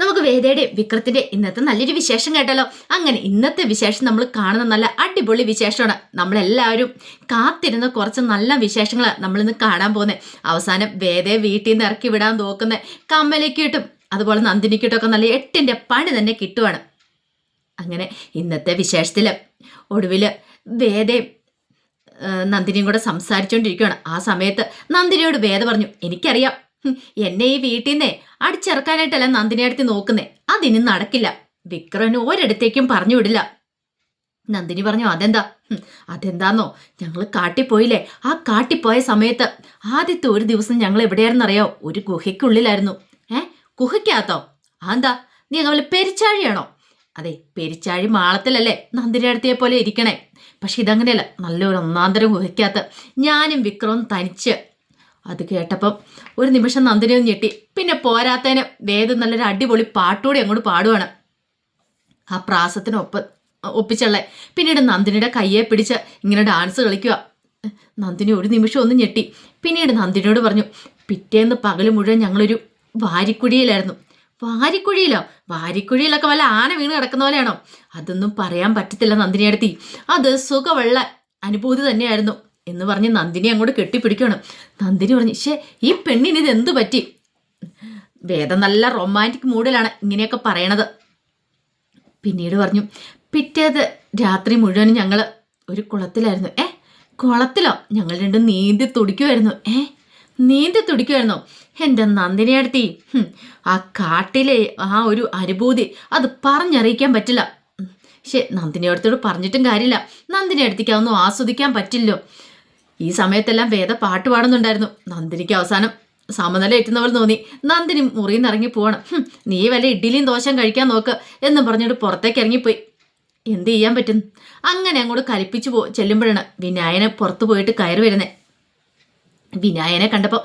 നമുക്ക് വേദയുടെ വിക്രത്തിന്റെ ഇന്നത്തെ നല്ലൊരു വിശേഷം കേട്ടല്ലോ. അങ്ങനെ ഇന്നത്തെ വിശേഷം നമ്മൾ കാണുന്ന നല്ല അടിപൊളി വിശേഷമാണ്. നമ്മളെല്ലാവരും കാത്തിരുന്ന കുറച്ച് നല്ല വിശേഷങ്ങൾ നമ്മളിന്ന് കാണാൻ പോകുന്നത് അവസാനം വേദയെ വീട്ടിൽ നിന്ന് ഇറക്കി വിടാൻ നോക്കുന്ന. കമ്മലിക്കിട്ടും അതുപോലെ നന്ദിനിക്കിട്ടൊക്കെ നല്ല എട്ടിന്റെ പണി തന്നെ കിട്ടുവാണ്. അങ്ങനെ ഇന്നത്തെ വിശേഷത്തിൽ ഒടുവിൽ വേദയും നന്ദിനിയും കൂടെ സംസാരിച്ചുകൊണ്ടിരിക്കുകയാണ് ആ സമയത്ത് നന്ദിനിയോട് വേദ പറഞ്ഞു എനിക്കറിയാം എന്നെ ഈ വീട്ടിൽ നിന്നേ അടിച്ചിറക്കാനായിട്ടല്ല നന്ദിനി അടുത്ത് നോക്കുന്നേ? അതിന് നടക്കില്ല. വിക്രമിന് ഒരിടത്തേക്കും പറഞ്ഞു വിടില്ല. നന്ദിനി പറഞ്ഞു അതെന്താ? അതെന്താന്നോ? ഞങ്ങൾ കാട്ടിപ്പോയില്ലേ? ആ കാട്ടിപ്പോയ സമയത്ത് ആദ്യത്തെ ഒരു ദിവസം ഞങ്ങൾ എവിടെയായിരുന്നറിയോ ഒരു ഗുഹയ്ക്കുള്ളിലായിരുന്നു. ഏ ഗുഹയ്ക്കകത്തോ? അതെന്താ? നീ ഞങ്ങൾ പെരിച്ചാഴിയാണോ? അതെ പെരിച്ചാഴി മാളത്തിലല്ലേ നന്ദിനി അടുത്തേ പോലെ ഇരിക്കണേ. പക്ഷെ ഇതങ്ങനെയല്ല. നല്ലൊരു ഒന്നാന്തരം ഗുഹയ്ക്കകത്ത് ഞാനും വിക്രവും തനിച്ച് അത് കേട്ടപ്പം ഒരു നിമിഷം നന്ദിനി ഞെട്ടി. പിന്നെ പോരാത്തതിന് വേദം നല്ലൊരു അടിപൊളി പാട്ടുകൂടി അങ്ങോട്ട് പാടുവാണ്. ആ പ്രാസത്തിനൊപ്പ ഒപ്പിച്ചുള്ള. പിന്നീട് നന്ദിനിയുടെ കയ്യെ പിടിച്ച് ഇങ്ങനെ ഡാൻസ് കളിക്കുക നന്ദിനി ഒരു നിമിഷം ഒന്ന് ഞെട്ടി. പിന്നീട് നന്ദിനിയോട് പറഞ്ഞു പിറ്റേന്ന് പകൽ മുഴുവൻ ഞങ്ങളൊരു വാരിക്കുഴിയിലായിരുന്നു. വാരിക്കുഴിയിലോ? വാരിക്കുഴിയിലൊക്കെ വല്ല ആന വീണ് കിടക്കുന്ന പോലെയാണോ? അതൊന്നും പറയാൻ പറ്റത്തില്ല നന്ദിനി അടുത്തി അത് സുഖമുള്ള അനുഭൂതി തന്നെയായിരുന്നു. എന്ന് പറഞ്ഞ് നന്ദിനി അങ്ങോട്ട് കെട്ടിപ്പിടിക്കുകയാണ്. നന്ദിനി പറഞ്ഞു ശേ ഈ പെണ്ണിന് ഇത് എന്തു പറ്റി? വേദം നല്ല റൊമാന്റിക് മൂഡിലാണ് ഇങ്ങനെയൊക്കെ പറയണത്. പിന്നീട് പറഞ്ഞു പിറ്റേത് രാത്രി മുഴുവനും ഞങ്ങൾ ഒരു കുളത്തിലായിരുന്നു. ഏ കുളത്തിലോ? ഞങ്ങൾ രണ്ടും നീന്തി തുടിക്കുമായിരുന്നു ഏ നീന്തി തുടിക്കുമായിരുന്നു എന്റെ നന്ദിനി അടുത്തി ആ കാട്ടിലെ ആ ഒരു അനുഭൂതി അത് പറഞ്ഞറിയിക്കാൻ പറ്റില്ല. ശരി നന്ദിനി അടുത്തോട് പറഞ്ഞിട്ടും കാര്യമില്ല. നന്ദിനി അടുത്തേക്ക് അതൊന്നും ആസ്വദിക്കാൻ പറ്റില്ലോ ഈ സമയത്തെല്ലാം വേദ പാട്ട് പാടുന്നുണ്ടായിരുന്നു. നന്ദിനിക്ക് അവസാനം സമനില എറ്റുന്നവൾ തോന്നി. നന്ദിനി മുറിയിൽ നിന്ന് ഇറങ്ങി പോവാണ്. "ഹും, നീ വല്ല ഇഡ്ഡലിയും ദോശം കഴിക്കാൻ നോക്ക് എന്ന് പറഞ്ഞിട്ട് പുറത്തേക്ക് ഇറങ്ങിപ്പോയി. എന്ത് ചെയ്യാൻ പറ്റും? അങ്ങനെ അങ്ങോട്ട് കലിപ്പിച്ചു പോ ചെല്ലുമ്പോഴാണ് വിനായനെ പുറത്തു പോയിട്ട് കയറി വരുന്നത് വിനായനെ കണ്ടപ്പോൾ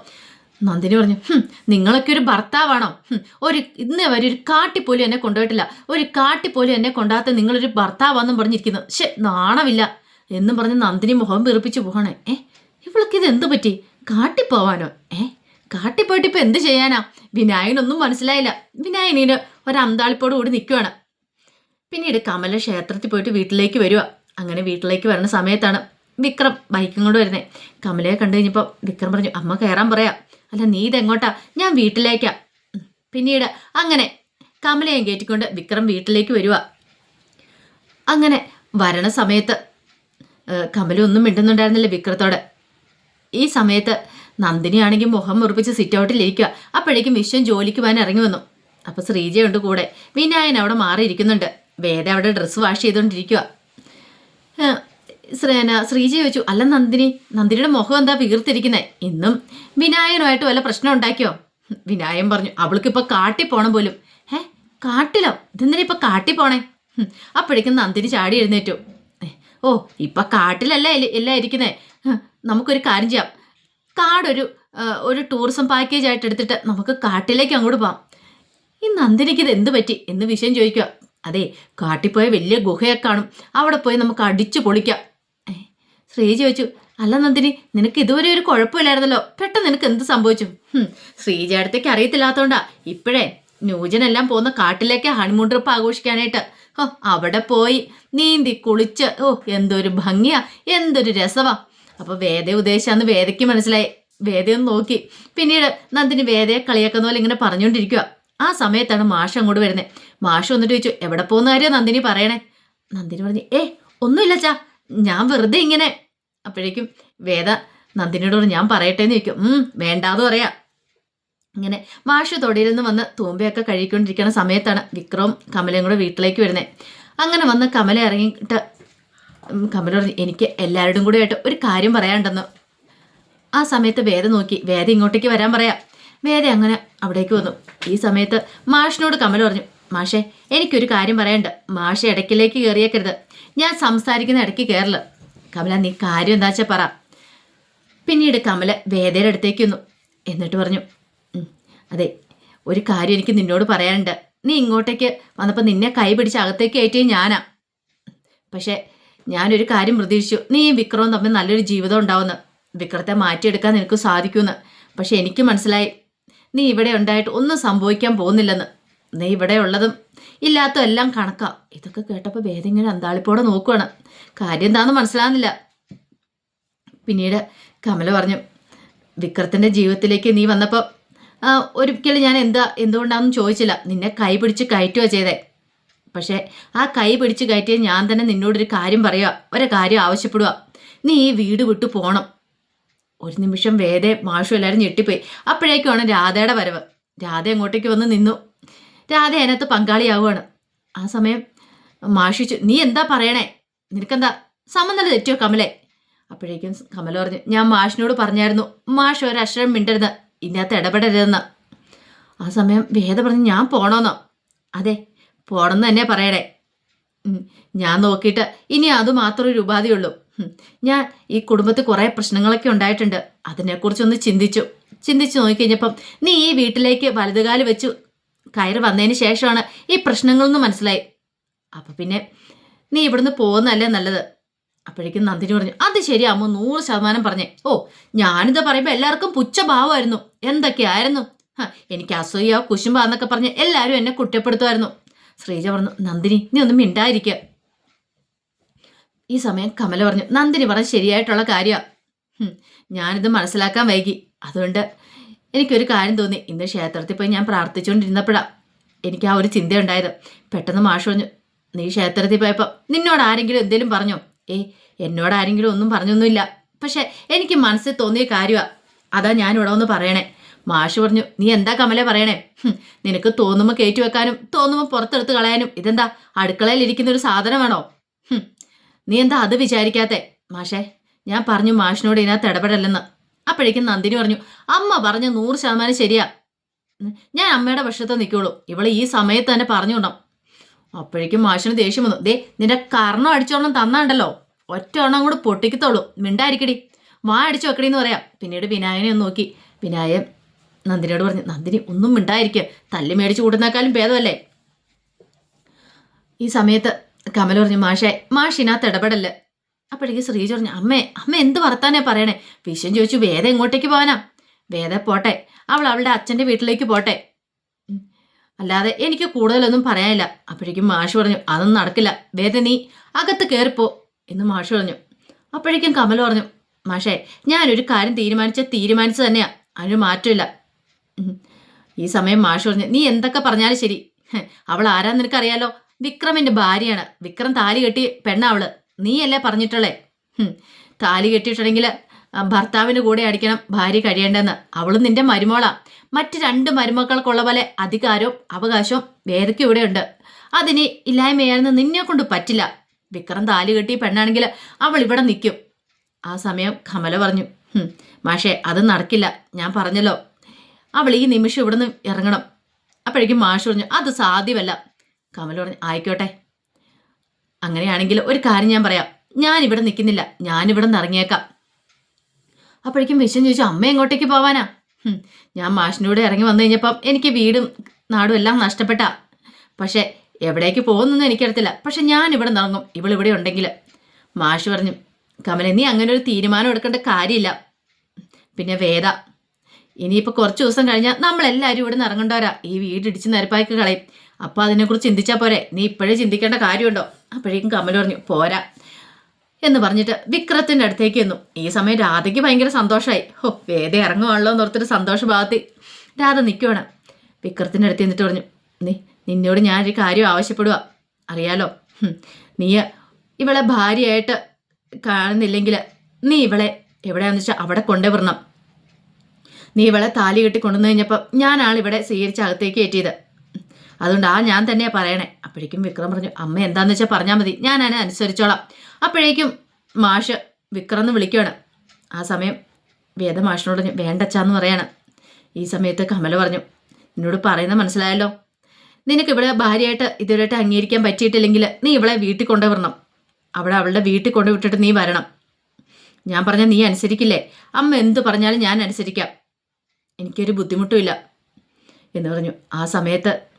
നന്ദിനി പറഞ്ഞു "ഹും, നിങ്ങളൊക്കെ ഒരു ഭർത്താവാണോ? ഒരു ഇന്ന് വരെ ഒരു കാട്ടിപ്പോലും എന്നെ കൊണ്ടുപോയിട്ടില്ല. ഒരു കാട്ടിപ്പോലും എന്നെ കൊണ്ടാത്ത നിങ്ങളൊരു ഭർത്താവാന്നും പറഞ്ഞിരിക്കുന്നു. ശേ നാണമില്ല. എന്നും പറഞ്ഞ് നന്ദിനി മുഖം വീർപ്പിച്ച് പോകണേ ഏ ഇവൾക്ക് ഇത് എന്തു പറ്റി? കാട്ടിപ്പോവാനോ? ഏ കാട്ടിപ്പോയിട്ട് ഇപ്പൊ എന്ത് ചെയ്യാനാ? വിനായകനൊന്നും മനസ്സിലായില്ല. വിനായകനീന് ഒരു അന്താളിപ്പോട് കൂടി നിൽക്കുവാണ് പിന്നീട് കമല ക്ഷേത്രത്തിൽ പോയിട്ട് വീട്ടിലേക്ക് വരിക അങ്ങനെ വീട്ടിലേക്ക് വരുന്ന സമയത്താണ് വിക്രം ബൈക്കും കൊണ്ട് വരുന്നത് കമലയെ കണ്ടു കഴിഞ്ഞപ്പോൾ വിക്രം പറഞ്ഞു അമ്മ കയറാൻ പറയാം. അല്ല നീ ഇതെങ്ങോട്ടാ? ഞാൻ വീട്ടിലേക്കാ. പിന്നീട് അങ്ങനെ കമലയെ കയറ്റിക്കൊണ്ട് വിക്രം വീട്ടിലേക്ക് വരിക അങ്ങനെ വരണ സമയത്ത് ഏഹ്, കമല ഒന്നും മിണ്ടുന്നുണ്ടായിരുന്നില്ല വിക്രത്തോട്. ഈ സമയത്ത് നന്ദിനിയാണെങ്കിൽ മുഖം മുറിപ്പിച്ച് സിറ്റ് ഔട്ടിലിരിക്കുക അപ്പോഴേക്കും വിശ്വം ജോലിക്ക് പോകാൻ ഇറങ്ങി വന്നു. അപ്പോൾ ശ്രീജയുണ്ട് കൂടെ. വിനായൻ അവിടെ മാറിയിരിക്കുന്നുണ്ട് വേദ അവിടെ ഡ്രസ്സ് വാഷ് ചെയ്തുകൊണ്ടിരിക്കുക ശ്രീജ ചോദിച്ചു അല്ല നന്ദിനി നന്ദിനിയുടെ മുഖം എന്താ വീർത്തിരിക്കുന്നത് ഇന്നും വിനായനുമായിട്ട് വല്ല പ്രശ്നം ഉണ്ടാക്കിയോ? വിനായൻ പറഞ്ഞു അവൾക്കിപ്പോൾ കാട്ടി പോണം പോലും. ഏ കാട്ടിലോ? ഇതെന്തിനാ ഇപ്പം കാട്ടി പോണേ? അപ്പോഴേക്കും നന്ദിനി ചാടി എഴുന്നേറ്റു. ഓ ഇപ്പൊ കാട്ടിലല്ല എല്ല- ഇരിക്കുന്നേ. നമുക്കൊരു കാര്യം ചെയ്യാം. കാടൊരു ഒരു ടൂറിസം പാക്കേജ് ആയിട്ട് എടുത്തിട്ട് നമുക്ക് കാട്ടിലേക്ക് അങ്ങോട്ട് പോവാം. ഈ നന്ദിനിക്ക് ഇത് എന്ത് പറ്റി എന്ന് വിഷയം ചോദിക്കുക. അതെ കാട്ടിൽ പോയ വലിയ ഗുഹയൊക്കെ കാണും. അവിടെ പോയി നമുക്ക് അടിച്ചു പൊളിക്കാം. ശ്രീ ചോദിച്ചു അല്ല നന്ദിനി നിനക്ക് ഇതുവരെ ഒരു കുഴപ്പമില്ലായിരുന്നല്ലോ. പെട്ടെന്ന് നിനക്ക് എന്ത് സംഭവിച്ചു? ശ്രീജ ശ്രീജയടത്തേക്ക് അറിയത്തില്ലാത്തോണ്ടാ. ഇപ്പോഴേ ന്യൂജനെല്ലാം പോകുന്ന കാട്ടിലേക്ക് ഹണിമൂൺ ട്രിപ്പ് ആഘോഷിക്കാനായിട്ട്. ഓ അവിടെ പോയി. നീന്തി കുളിച്ച്. ഓ എന്തൊരു ഭംഗിയാ. എന്തൊരു രസവാ അപ്പൊ വേദ ഉദ്ദേശാന്ന് വേദയ്ക്ക് മനസ്സിലായി. വേദയൊന്ന് നോക്കി. പിന്നീട് നന്ദിനി വേദയെ കളിയാക്കുന്ന പോലെ ഇങ്ങനെ പറഞ്ഞുകൊണ്ടിരിക്കുക ആ സമയത്താണ് മാഷ് അങ്ങോട്ട് വരുന്നത് മാഷ് വന്നിട്ട് ചോദിച്ചു എവിടെ പോകുന്ന കാര്യം നന്ദിനി പറയണേ? നന്ദിനി പറഞ്ഞു ഏ ഒന്നുമില്ല ചാ ഞാൻ വെറുതെ ഇങ്ങനെ. അപ്പോഴേക്കും വേദ നന്ദിനിയോട് ഞാൻ പറയട്ടെ എന്ന് ചോദിക്കും. ഉം വേണ്ടാന്ന് പറയാ. ഇങ്ങനെ മാഷ് തൊടിയിൽ നിന്ന് വന്ന് തൂമ്പയൊക്കെ കഴുകിക്കൊണ്ടിരിക്കുന്ന സമയത്താണ് വിക്രവും കമലയും കൂടെ വീട്ടിലേക്ക് വരുന്നത് അങ്ങനെ വന്ന് കമല ഇറങ്ങിയിട്ട് കമല പറഞ്ഞു എനിക്ക് എല്ലാവരോടും കൂടെ ആയിട്ട് ഒരു കാര്യം പറയാണ്ടെന്ന് ആ സമയത്ത് വേദ നോക്കി വേദ ഇങ്ങോട്ടേക്ക് വരാൻ പറയാം. വേദ അങ്ങനെ അവിടേക്ക് വന്നു. ഈ സമയത്ത് മാഷിനോട് കമല പറഞ്ഞു മാഷേ എനിക്കൊരു കാര്യം പറയണ്ട മാഷ ഇടയ്ക്കിലേക്ക് കയറിയേക്കരുത്. ഞാൻ സംസാരിക്കുന്ന ഇടയ്ക്ക് കയറില്ല. കമല നീ കാര്യം എന്താ വെച്ചാൽ പറ. പിന്നീട് കമല വേദയുടെ അടുത്തേക്ക് വന്നു. എന്നിട്ട് പറഞ്ഞു "ഉം, അതെ ഒരു കാര്യം എനിക്ക് നിന്നോട് പറയാനുണ്ട്. നീ ഇങ്ങോട്ടേക്ക് വന്നപ്പോൾ നിന്നെ കൈ പിടിച്ച് അകത്തേക്ക് കയറ്റിയത് ഞാനാ. പക്ഷേ ഞാനൊരു കാര്യം പ്രതീക്ഷിച്ചു. നീ വിക്രവും തമ്മിൽ നല്ലൊരു ജീവിതം ഉണ്ടാവുമെന്ന് വിക്രത്തെ മാറ്റിയെടുക്കാൻ നിനക്ക് സാധിക്കുമെന്ന് പക്ഷെ എനിക്ക് മനസ്സിലായി. നീ ഇവിടെ ഉണ്ടായിട്ട് ഒന്നും സംഭവിക്കാൻ പോകുന്നില്ലെന്ന്. നീ ഇവിടെ ഉള്ളതും ഇല്ലാത്തതും എല്ലാം കണക്കാ. ഇതൊക്കെ കേട്ടപ്പോൾ വേദങ്ങനെ അന്താളിപ്പോടെ നോക്കുവാണ്. കാര്യം എന്താണെന്ന് മനസ്സിലാകുന്നില്ല പിന്നീട് കമല പറഞ്ഞു വിക്രത്തിന്റെ ജീവിതത്തിലേക്ക് നീ വന്നപ്പോൾ ഒരിക്കലും ഞാൻ എന്താ എന്തുകൊണ്ടാണെന്ന് ചോദിച്ചില്ല. നിന്നെ കൈ പിടിച്ച് കയറ്റുക ചെയ്തേ. പക്ഷേ ആ കൈ പിടിച്ച് കയറ്റിയ ഞാൻ തന്നെ നിന്നോടൊരു കാര്യം പറയുക ഒരു കാര്യം ആവശ്യപ്പെടുക നീ ഈ വീട് വിട്ടു പോകണം ഒരു നിമിഷം വേദേ മാഷു എല്ലാവരും ഞെട്ടിപ്പോയി. അപ്പോഴേക്കുമാണ് രാധയുടെ വരവ്. രാധ അങ്ങോട്ടേക്ക് വന്ന് നിന്നു. രാധ അതിനകത്ത് പങ്കാളിയാവുകയാണ് ആ സമയം മാഷിച്ചു നീ എന്താ പറയണേ? നിനക്കെന്താ? സമനില തെറ്റോ കമലേ? അപ്പോഴേക്കും കമല പറഞ്ഞു ഞാൻ മാഷിനോട് പറഞ്ഞായിരുന്നു. മാഷ് ഒരക്ഷരം മിണ്ടരുത്. ഇതിനകത്ത് ഇടപെടരുതെന്ന്. ആ സമയം വേദ പറഞ്ഞ് ഞാൻ പോണോന്നോ. അതെ പോണമെന്ന് തന്നെ പറയണേ. ഞാൻ നോക്കിയിട്ട് ഇനി അത് മാത്രം ഒരു ഉപാധിയുള്ളൂ ഞാൻ ഈ കുടുംബത്തിൽ കുറേ പ്രശ്നങ്ങളൊക്കെ ഉണ്ടായിട്ടുണ്ട്. അതിനെക്കുറിച്ചൊന്ന് ചിന്തിച്ചു. ചിന്തിച്ച് നോക്കിക്കഴിഞ്ഞപ്പം നീ ഈ വീട്ടിലേക്ക് വലതുകാൽ വെച്ചു കയറി വന്നതിന് ശേഷമാണ് ഈ പ്രശ്നങ്ങളൊന്നും മനസ്സിലായി. അപ്പം പിന്നെ നീ ഇവിടുന്ന് പോകുന്നതല്ലേ നല്ലത്? അപ്പോഴേക്കും നന്ദിനി പറഞ്ഞു അത് ശരി അമ്മ നൂറ് ശതമാനം പറഞ്ഞേ. ഓ ഞാനിത് പറയുമ്പോൾ എല്ലാവർക്കും പുച്ഛഭാവമായിരുന്നു. എന്തൊക്കെയായിരുന്നു? എനിക്ക് അസൂയ കുശുമ്പ എന്നൊക്കെ പറഞ്ഞ് എല്ലാവരും എന്നെ കുറ്റപ്പെടുത്തുമായിരുന്നു. ശ്രീജ പറഞ്ഞു നന്ദിനി നീ ഒന്നും മിണ്ടായിരിക്കുക ഈ സമയം കമല പറഞ്ഞു നന്ദിനി പറഞ്ഞ ശരിയായിട്ടുള്ള കാര്യമാണ് ഞാനിത് മനസ്സിലാക്കാൻ വൈകി. അതുകൊണ്ട് എനിക്കൊരു കാര്യം തോന്നി. ഇന്ന് ക്ഷേത്രത്തിൽ പോയി ഞാൻ പ്രാർത്ഥിച്ചുകൊണ്ടിരുന്നപ്പോഴാണ് എനിക്ക് ആ ഒരു ചിന്തയുണ്ടായത്. പെട്ടെന്ന് മാഷ് പറഞ്ഞു നീ ക്ഷേത്രത്തിൽ പോയപ്പോൾ നിന്നോട് ആരെങ്കിലും എന്തെങ്കിലും പറഞ്ഞോ? ഏയ് എന്നോട് ആരെങ്കിലും ഒന്നും പറഞ്ഞൊന്നുമില്ല. പക്ഷെ എനിക്ക് മനസ്സിൽ തോന്നിയ കാര്യമാണ് അതാ ഞാൻ ഇവിടെ ഒന്ന് പറയണേ. മാഷ് പറഞ്ഞു നീ എന്താ കമല പറയണേ? നിനക്ക് തോന്നുമ്പോൾ കയറ്റി വെക്കാനും തോന്നുമ്പോൾ പുറത്തെടുത്ത് കളയാനും ഇതെന്താ അടുക്കളയിൽ ഇരിക്കുന്ന ഒരു സാധനമാണോ നീ എന്താ അത് വിചാരിക്കാത്തെ? മാഷേ ഞാൻ പറഞ്ഞു മാഷിനോട് ഇതിനകത്ത് ഇടപെടല്ലെന്ന്. അപ്പോഴേക്കും നന്ദിനി പറഞ്ഞു അമ്മ പറഞ്ഞു നൂറ് ശതമാനം ശരിയാ. ഞാൻ അമ്മയുടെ പക്ഷത്ത് നിൽക്കുള്ളൂ. ഇവൾ ഈ സമയത്ത് തന്നെ പറഞ്ഞുകൊണ്ടോ അപ്പോഴേക്കും മാഷിന് ദേഷ്യം വന്നു. ദേ നിന്റെ കർണം അടിച്ചോണം തന്നാണ്ടല്ലോ. ഒറ്റ എണ്ണം കൂടെ പൊട്ടിക്കത്തോളൂ. മിണ്ടായിരിക്കടി. വാ അടിച്ചു വെക്കടി എന്ന് പറയാം. പിന്നീട് വിനായനെ ഒന്ന് നോക്കി. വിനായൻ നന്ദിനിയോട് പറഞ്ഞു നന്ദിനി ഒന്നും മിണ്ടായിരിക്കുക തല്ലി മേടിച്ച് കൂട്ടുന്നേക്കാളും ഭേദമല്ലേ? ഈ സമയത്ത് കമൽ പറഞ്ഞു മാഷേ മാഷിനകത്ത് ഇടപെടൽ. അപ്പോഴേക്കും ശ്രീജ പറഞ്ഞു അമ്മേ അമ്മ എന്ത് വർത്താനേ പറയണേ? വിശ്വൻ ചോദിച്ചു വേദ എങ്ങോട്ടേക്ക് പോകാനാ വേദ പോട്ടെ. അവൾ അവളുടെ അച്ഛന്റെ വീട്ടിലേക്ക് പോട്ടെ. അല്ലാതെ എനിക്ക് കൂടുതലൊന്നും പറയാനില്ല. അപ്പോഴേക്കും മാഷ് പറഞ്ഞു അതൊന്നും നടക്കില്ല. വേദ നീ അകത്ത് കയറിപ്പോ എന്ന് മാഷ് പറഞ്ഞു. അപ്പോഴേക്കും കമൽ പറഞ്ഞു മാഷേ ഞാനൊരു കാര്യം തീരുമാനിച്ച തീരുമാനിച്ചു തന്നെയാ. അതിനൊരു മാറ്റമില്ല. ഈ സമയം മാഷ് പറഞ്ഞു നീ എന്തൊക്കെ പറഞ്ഞാലും ശരി. അവൾ ആരാന്ന് നിനക്കറിയാലോ? വിക്രമിന്റെ ഭാര്യയാണ്. വിക്രം താലി കെട്ടി പെണ്ണ അവൾ. നീയല്ലേ പറഞ്ഞിട്ടുള്ളേ? താലി കെട്ടിയിട്ടുണ്ടെങ്കിൽ ഭർത്താവിന് കൂടെ അടിക്കണം ഭാര്യ കഴിയേണ്ടെന്ന്. അവളും നിന്റെ മരുമോളാ. മറ്റ് രണ്ട് മരുമക്കൾക്കുള്ള പോലെ അധികാരവും അവകാശവും വേദയ്ക്ക് ഇവിടെയുണ്ട്. അതിന് ഇല്ലായ്മയാണെന്ന് നിന്നെ കൊണ്ട് പറ്റില്ല. വിക്രം താലി കെട്ടിയ പെണ്ണാണെങ്കിൽ അവൾ ഇവിടെ നിൽക്കും. ആ സമയം കമല പറഞ്ഞു മാഷെ അത് നടക്കില്ല. ഞാൻ പറഞ്ഞല്ലോ. അവൾ ഈ നിമിഷം ഇവിടുന്ന് ഇറങ്ങണം. അപ്പോഴേക്കും മാഷ് പറഞ്ഞു അത് സാധ്യമല്ല. കമൽ പറഞ്ഞു ആയിക്കോട്ടെ. അങ്ങനെയാണെങ്കിൽ ഒരു കാര്യം ഞാൻ പറയാം. ഞാൻ ഇവിടെ നിൽക്കുന്നില്ല. ഞാൻ ഇവിടെ നിന്ന് ഇറങ്ങിയേക്കാം അപ്പോഴേക്കും വിശ്വൻ ചോദിച്ചു അമ്മ എങ്ങോട്ടേക്ക് പോവാനാ? ഞാൻ മാഷിനൂടെ ഇറങ്ങി വന്നു കഴിഞ്ഞപ്പം എനിക്ക് വീടും നാടും എല്ലാം നഷ്ടപ്പെട്ട. പക്ഷെ എവിടേക്ക് പോകുന്നൊന്നും എനിക്കറിയത്തില്ല. പക്ഷെ ഞാൻ ഇവിടെ നിറങ്ങും ഇവളിവിടെ ഉണ്ടെങ്കിൽ മാഷ് പറഞ്ഞു കമല നീ അങ്ങനെ ഒരു തീരുമാനം എടുക്കേണ്ട കാര്യമില്ല. പിന്നെ വേദ ഇനിയിപ്പോൾ കുറച്ച് ദിവസം കഴിഞ്ഞാൽ നമ്മളെല്ലാവരും ഇവിടെ നിന്ന് ഇറങ്ങേണ്ടവരാ. ഈ വീടിടിച്ച് നിരപ്പാക്കി കളയും. അപ്പോൾ അതിനെക്കുറിച്ച് ചിന്തിച്ചാൽ പോരെ. നീ ഇപ്പോഴേ ചിന്തിക്കേണ്ട കാര്യമുണ്ടോ? അപ്പോഴേക്കും കമൽ പറഞ്ഞു പോരാ. എന്ന് പറഞ്ഞിട്ട് വിക്രത്തിന്റെ അടുത്തേക്ക് എന്നു. ഈ സമയം രാധയ്ക്ക് ഭയങ്കര സന്തോഷമായി ഹോ വേദ ഇറങ്ങുവാണല്ലോ എന്ന് ഓർത്തൊരു സന്തോഷഭാവത്തിൽ രാധ നിൽക്കുവാണ് വിക്രത്തിന്റെ അടുത്ത് നിന്നിട്ട് പറഞ്ഞു നീ നിന്നോട് ഞാനൊരു കാര്യം ആവശ്യപ്പെടുക അറിയാലോ? നീ ഇവളെ ഭാര്യയായിട്ട് കാണുന്നില്ലെങ്കിൽ നീ ഇവളെ എവിടെയാണെന്ന് വെച്ചാൽ അവിടെ കൊണ്ടേ വിടണം. നീ ഇവളെ താലി കെട്ടി കൊണ്ടുവന്നു കഴിഞ്ഞപ്പം ഞാനാണ് ഇവിടെ സ്വീകരിച്ച് അകത്തേക്ക് കയറ്റിയത്. അതുകൊണ്ട് ആ ഞാൻ തന്നെയാണ് പറയണേ. അപ്പോഴേക്കും വിക്രം പറഞ്ഞു അമ്മ എന്താന്ന് വെച്ചാൽ പറഞ്ഞാൽ മതി. ഞാൻ അതിനെ അനുസരിച്ചോളാം. അപ്പോഴേക്കും മാഷ് വിക്രം എന്ന് വിളിക്കുകയാണ്. ആ സമയം വേദ മാഷിനോട് വേണ്ടച്ചാന്ന് പറയാണ്. ഈ സമയത്ത് കമല പറഞ്ഞു എന്നോട് പറയുന്നത് മനസ്സിലായല്ലോ. നിനക്ക് ഇവിടെ ഭാര്യയായിട്ട് ഇതുവരെയായിട്ട് അംഗീകരിക്കാൻ പറ്റിയിട്ടില്ലെങ്കിൽ നീ ഇവളെ വീട്ടിൽ കൊണ്ടുവരണം. അവിടെ അവളുടെ വീട്ടിൽ കൊണ്ടുവിട്ടിട്ട് നീ വരണം. ഞാൻ പറഞ്ഞ നീ അനുസരിക്കില്ലേ? അമ്മ എന്ത് പറഞ്ഞാലും ഞാൻ അനുസരിക്കാം. എനിക്കൊരു ബുദ്ധിമുട്ടുമില്ല എന്ന് പറഞ്ഞു. ആ സമയത്ത്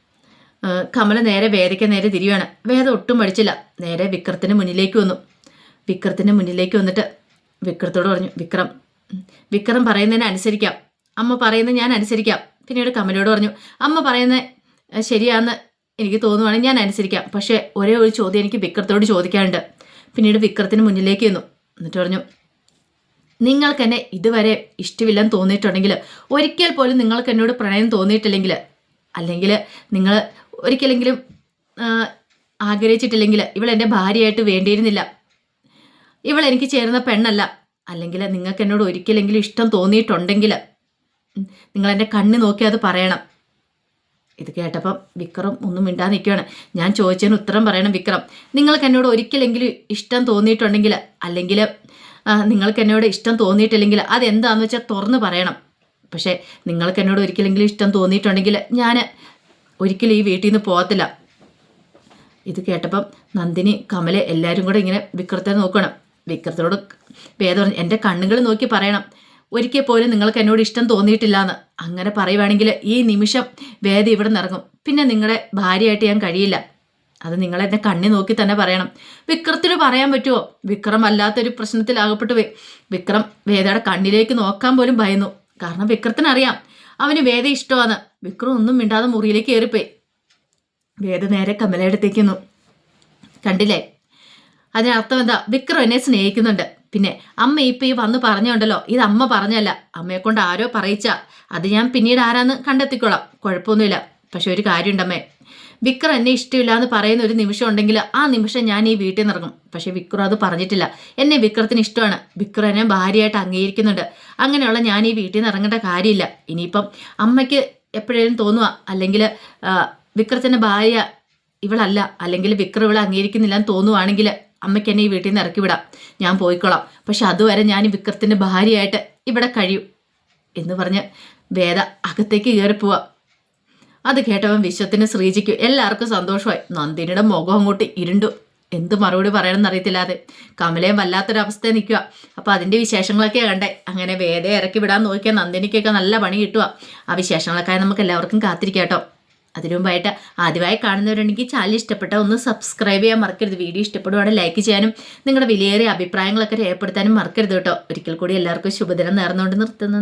കമല നേരെ വേദയ്ക്ക് നേരെ തിരിയുകയാണ് വേദ ഒട്ടും പഠിച്ചില്ല. നേരെ വിക്രത്തിന് മുന്നിലേക്ക് വന്നു. വിക്രത്തിന് മുന്നിലേക്ക് വന്നിട്ട് വിക്രത്തോട് പറഞ്ഞു വിക്രം വിക്രം പറയുന്നതിനെ അനുസരിക്കാം. അമ്മ പറയുന്നത് ഞാൻ അനുസരിക്കാം. പിന്നീട് കമലയോട് പറഞ്ഞു അമ്മ പറയുന്ന ആ, ശരിയാന്ന് എനിക്ക് തോന്നുവാണെങ്കിൽ ഞാൻ അനുസരിക്കാം. പക്ഷേ ഒരേ ഒരു ചോദ്യം എനിക്ക് വിക്രത്തോട് ചോദിക്കാനുണ്ട്. പിന്നീട് വിക്രത്തിന് മുന്നിലേക്ക് വന്നു എന്നിട്ട് പറഞ്ഞു നിങ്ങൾക്ക് എന്നെ ഇതുവരെ ഇഷ്ടമില്ലെന്ന് തോന്നിയിട്ടുണ്ടെങ്കിൽ ഒരിക്കൽ പോലും നിങ്ങൾക്ക് എന്നോട് പ്രണയം തോന്നിയിട്ടില്ലെങ്കിൽ അല്ലെങ്കിൽ നിങ്ങൾ ഒരിക്കലെങ്കിലും ആഗ്രഹിച്ചിട്ടില്ലെങ്കിൽ ഇവൾ എന്റെ ഭാര്യയായിട്ട് വേണ്ടിയിരുന്നില്ല. ഇവൾ എനിക്ക് ചേരുന്ന പെണ്ണല്ല. അല്ലെങ്കിൽ നിങ്ങൾക്ക് എന്നോട് ഒരിക്കലെങ്കിലും ഇഷ്ടം തോന്നിയിട്ടുണ്ടെങ്കിൽ നിങ്ങൾ എന്റെ കണ്ണ് നോക്കി അത് പറയണം. ഇത് കേട്ടപ്പം വിക്രം ഒന്നും മിണ്ടാതെ നിൽക്കുകയാണ്. ഞാൻ ചോദിച്ചതിന് ഉത്തരം പറയണം വിക്രം. നിങ്ങൾക്ക് എന്നോട് ഒരിക്കലെങ്കിലും ഇഷ്ടം തോന്നിയിട്ടുണ്ടെങ്കിൽ അല്ലെങ്കിൽ നിങ്ങൾക്ക് എന്നോട് ഇഷ്ടം തോന്നിയിട്ടില്ലെങ്കിൽ അതെന്താണെന്ന് വെച്ചാൽ തുറന്ന് പറയണം. പക്ഷേ നിങ്ങൾക്ക് എന്നോട് ഒരിക്കലെങ്കിലും ഇഷ്ടം തോന്നിയിട്ടുണ്ടെങ്കിൽ ഞാൻ ഒരിക്കലും ഈ വീട്ടിൽ നിന്ന് പോകത്തില്ല ഇത് കേട്ടപ്പം നന്ദിനി കമല എല്ലാവരും കൂടെ ഇങ്ങനെ വിക്രത്തെ നോക്കണം. വിക്രത്തോട് വേദ പറഞ്ഞു എന്റെ കണ്ണുകൾ നോക്കി പറയണം. ഒരിക്കൽ പോലും നിങ്ങൾക്ക് എന്നോട് ഇഷ്ടം തോന്നിയിട്ടില്ല എന്ന് അങ്ങനെ പറയുവാണെങ്കിൽ ഈ നിമിഷം വേദ ഇവിടെ നിറങ്ങും. പിന്നെ നിങ്ങളുടെ ഭാര്യയായിട്ട് ഞാൻ കഴിയില്ല. അത് നിങ്ങൾ എന്റെ കണ്ണി നോക്കി തന്നെ പറയണം. വിക്രത്തിന് പറയാൻ പറ്റുമോ വിക്രം അല്ലാത്തൊരു പ്രശ്നത്തിലാകപ്പെട്ടു പോയി. വിക്രം വേദയുടെ കണ്ണിലേക്ക് നോക്കാൻ പോലും ഭയന്നു. കാരണം വിക്രത്തിന് അറിയാം അവന് വേദ ഇഷ്ടമാണ്. വിക്രം ഒന്നും മിണ്ടാതെ മുറിയിലേക്ക് കയറിപ്പോയി വേദ നേരെ കമലയെടുത്തേക്കുന്നു കണ്ടില്ലേ? അതിനർത്ഥം എന്താ? വിക്രം എന്നെ സ്നേഹിക്കുന്നുണ്ട്. പിന്നെ അമ്മ ഇപ്പൊ ഈ വന്ന് പറഞ്ഞുണ്ടല്ലോ ഇത് അമ്മ പറഞ്ഞല്ല അമ്മയെ കൊണ്ട് ആരോ പറയിച്ച. അത് ഞാൻ പിന്നീട് ആരാന്ന് കണ്ടെത്തിക്കോളാം. കുഴപ്പമൊന്നുമില്ല. പക്ഷെ ഒരു കാര്യമുണ്ടമ്മേ. വിക്രം എന്നെ ഇഷ്ടമില്ല എന്ന് പറയുന്ന ഒരു നിമിഷം ഉണ്ടെങ്കിൽ ആ നിമിഷം ഞാൻ ഈ വീട്ടിൽ നിന്ന് ഇറങ്ങും. പക്ഷെ വിക്രം അത് പറഞ്ഞിട്ടില്ല. എന്നെ വിക്രത്തിന് ഇഷ്ടമാണ്. വിക്രം എന്നെ ഭാര്യയായിട്ട് അംഗീകരിക്കുന്നുണ്ട്. അങ്ങനെയുള്ള ഞാൻ ഈ വീട്ടിൽ നിന്ന് ഇറങ്ങേണ്ട കാര്യമില്ല. ഇനിയിപ്പം അമ്മയ്ക്ക് എപ്പോഴേലും തോന്നുക അല്ലെങ്കിൽ വിക്രത്തിന്റെ ഭാര്യ ഇവളല്ല. അല്ലെങ്കിൽ വിക്രം ഇവളെ അംഗീകരിക്കുന്നില്ല എന്ന് തോന്നുവാണെങ്കിൽ അമ്മയ്ക്ക് എന്നെ ഈ വീട്ടിൽ നിന്ന് ഇറക്കി വിടാം. ഞാൻ പോയിക്കോളാം പക്ഷെ അതുവരെ ഞാൻ വിക്രത്തിന്റെ ഭാര്യയായിട്ട് ഇവിടെ കഴിയും എന്ന് പറഞ്ഞ് വേദ അകത്തേക്ക് കയറിപ്പോവാ. അത് കേട്ടവൻ വിശ്വത്തിന് ശ്രീജിക്കും എല്ലാവർക്കും സന്തോഷമായി. നന്ദിനിയുടെ മുഖം അങ്ങോട്ട് ഇരുണ്ടു. എന്ത് മറുപടി പറയണമെന്ന് അറിയത്തില്ലാതെ. കമലയും വല്ലാത്തൊരവസ്ഥ നിൽക്കുക അപ്പോൾ അതിന്റെ വിശേഷങ്ങളൊക്കെ കണ്ടേ. അങ്ങനെ വേദയെ ഇറക്കി വിടാൻ നോക്കിയാൽ നന്ദിനിക്കൊക്കെ നല്ല പണി കിട്ടുക ആ വിശേഷങ്ങളൊക്കെ നമുക്ക് എല്ലാവർക്കും കാത്തിരിക്കാം കേട്ടോ അതിനു മുമ്പായിട്ട് ആദ്യമായി കാണുന്നവരുണ്ടെങ്കിൽ ചാനൽ ഇഷ്ടപ്പെട്ട ഒന്ന് സബ്സ്ക്രൈബ് ചെയ്യാൻ മറക്കരുത്. വീഡിയോ ഇഷ്ടപ്പെടുവാണെങ്കിൽ ലൈക്ക് ചെയ്യാനും നിങ്ങളുടെ വിലയേറിയ അഭിപ്രായങ്ങളൊക്കെ രേഖപ്പെടുത്താനും മറക്കരുത് കേട്ടോ. ഒരിക്കൽ കൂടി എല്ലാവർക്കും ശുഭദിനം നേർന്നുകൊണ്ട് നിർത്തുന്നു.